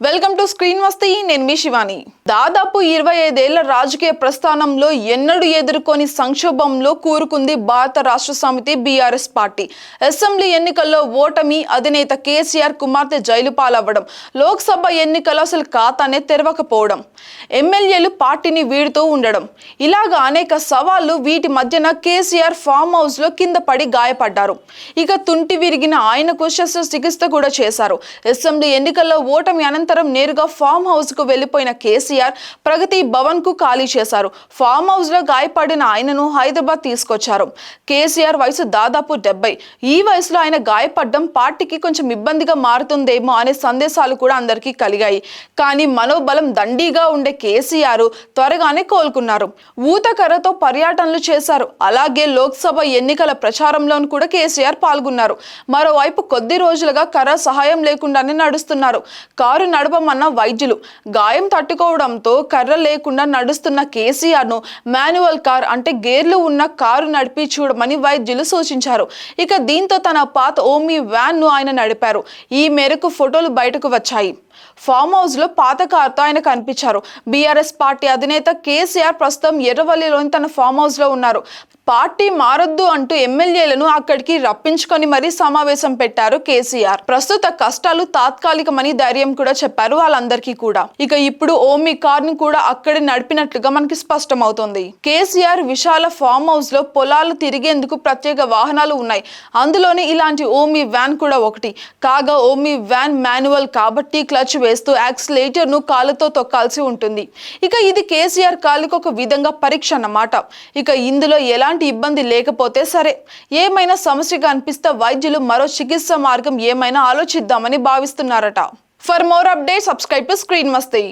Welcome to screen వస్తే నేను మీ శివాని. దాదాపు ఇరవై ఐదేళ్ళ రాజకీయ ప్రస్థానంలో ఎన్నడూ ఎదుర్కొని సంక్షోభంలో కూరుకుంది భారత రాష్ట్ర సమితి బీఆర్ఎస్ పార్టీ. అసెంబ్లీ ఎన్నికల్లో ఓటమి అధినేత కేసీఆర్ కుమార్తె జైలు పాలవ్వడం లోక్సభ ఎన్నికలు అసలు ఖాతానే తెరవకపోవడం ఎమ్మెల్యేలు పార్టీని వీడుతూ ఉండడం. ఇలాగా అనేక సవాళ్ళు వీటి మధ్యన కేసీఆర్ ఫామ్ హౌస్లో కింద పడి గాయపడ్డారు. ఇక తుంటి విరిగిన ఆయనకు శస్త్రచికిత్స కూడా చేశారు. అసెంబ్లీ ఎన్నికల్లో ఓటమి అనంతరం నేరుగా ఫామ్ హౌస్కు వెళ్ళిపోయిన కేసీఆర్ ప్రగతి భవన్కు ఖాళీ చేశారు. ఫామ్ హౌస్లో గాయపడిన ఆయనను హైదరాబాద్ తీసుకొచ్చారు. కేసీఆర్ వయసు దాదాపు డెబ్బై. ఈ వయసులో ఆయన గాయపడడం పార్టీకి కొంచెం ఇబ్బందిగా మారుతుందేమో అనే సందేశాలు కూడా అందరికీ కలిగాయి. కానీ మనోబలం దండిగా ఉండే కేసీఆర్ త్వరగానే కోలుకున్నారు. ఊతకర్రతో పర్యటనలు చేశారు. అలాగే లోక్సభ ఎన్నికల ప్రచారంలోనూ కూడా కేసీఆర్ పాల్గొన్నారు. మరోవైపు కొద్ది రోజులుగా కర్ర సహాయం లేకుండానే నడుస్తున్నారు. కారు నడపమన్న వైద్యులు. గాయం తట్టుకోవడం తట్టుకోవడంతో కర్ర లేకుండా నడుస్తున్న కేసీఆర్ను మాన్యువల్ కార్ అంటే గేర్లు ఉన్న కారు నడిపి చూడమని వైద్యులు సూచించారు. ఇక దీంతో తన పాత ఓమీ వ్యాన్ను ఆయన నడిపారు. ఈ మేరకు ఫోటోలు బయటకు వచ్చాయి. ఫామ్ హౌస్లో పాత కారుతో ఆయన కనిపించారు. బీఆర్ఎస్ పార్టీ అధినేత కేసీఆర్ ప్రస్తుతం ఎర్రవల్లిలోని తన ఫామ్ హౌస్లో ఉన్నారు. పార్టీ మారొద్దు అంటూ ఎమ్మెల్యేలను అక్కడికి రప్పించుకొని మరీ సమావేశం పెట్టారు కేసీఆర్. ప్రస్తుత కష్టాలు తాత్కాలికమని ధైర్యం కూడా చెప్పారు వాళ్ళందరికీ కూడా. ఇక ఇప్పుడు ఓమి కార్ని కూడా అక్కడే నడిపినట్లుగా మనకి స్పష్టమవుతుంది. కేసీఆర్ విశాల ఫామ్ హౌస్లో పొలాలు తిరిగేందుకు ప్రత్యేక వాహనాలు ఉన్నాయి. అందులోనే ఇలాంటి ఓమి వ్యాన్ కూడా ఒకటి. కాగా ఓమి వ్యాన్ మాన్యువల్ కాబట్టి క్లచ్ వేస్తూ యాక్సిలేటర్ను కాలుతో తొక్కాల్సి ఉంటుంది. ఇక ఇది కేసీఆర్ కాలుకు ఒక విధంగా పరీక్ష అన్నమాట. ఇక ఇందులో ఎలాంటి ఇబ్బంది లేకపోతే సరే. ఏమైనా సమస్యగా అనిపిస్తే వైద్యులు మరో చికిత్స మార్గం ఏమైనా ఆలోచిద్దామని భావిస్తున్నారట. For more update subscribe to Screen Masti